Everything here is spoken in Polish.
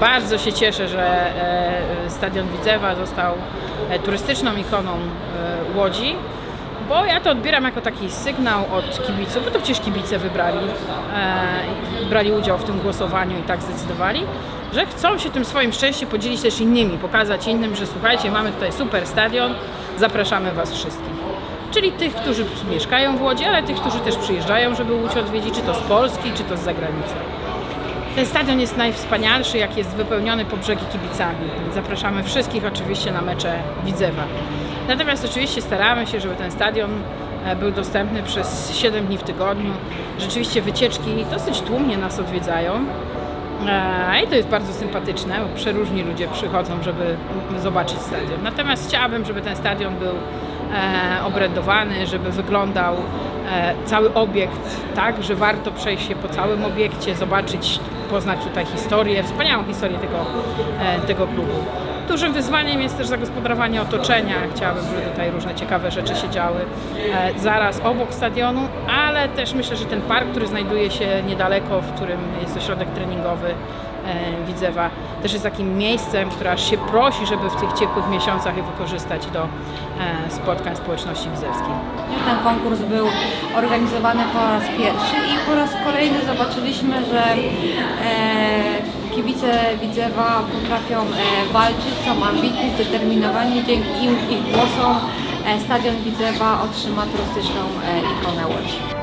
Bardzo się cieszę, że e, Stadion Widzewa został e, turystyczną ikoną e, Łodzi, bo ja to odbieram jako taki sygnał od kibiców, bo to przecież kibice wybrali, brali udział w tym głosowaniu i tak zdecydowali, że chcą się tym swoim szczęściem podzielić też innymi, pokazać innym, że słuchajcie, mamy tutaj super stadion, zapraszamy Was wszystkich. Czyli tych, którzy mieszkają w Łodzi, ale tych, którzy też przyjeżdżają, żeby Łódź odwiedzić, czy to z Polski, czy to z zagranicy. Ten stadion jest najwspanialszy, jak jest wypełniony po brzegi kibicami. Zapraszamy wszystkich oczywiście na mecze Widzewa. Natomiast oczywiście staramy się, żeby ten stadion e, był dostępny przez 7 dni w tygodniu. Rzeczywiście wycieczki dosyć tłumnie nas odwiedzają. E, I to jest bardzo sympatyczne, bo przeróżni ludzie przychodzą, żeby zobaczyć stadion. Natomiast chciałabym, żeby ten stadion był e, obrędowany, żeby wyglądał cały obiekt tak, że warto przejść się po całym obiekcie, zobaczyć, poznać tutaj historię, wspaniałą historię tego, e, tego klubu. Dużym wyzwaniem jest też zagospodarowanie otoczenia. Chciałabym, żeby tutaj różne ciekawe rzeczy się działy e, zaraz obok stadionu, ale też myślę, że ten park, który znajduje się niedaleko, w którym jest ośrodek treningowy e, Widzewa, też jest takim miejscem, które aż się prosi, żeby w tych ciepłych miesiącach je wykorzystać do spotkań społeczności widzewskiej. Ten konkurs był organizowany po raz pierwszy po raz kolejny zobaczyliśmy, że e, kibice Widzewa potrafią e, walczyć, są ambitni, zdeterminowani. Dzięki im, ich głosom e, Stadion Widzewa otrzyma turystyczną e, ikonę Łodzi.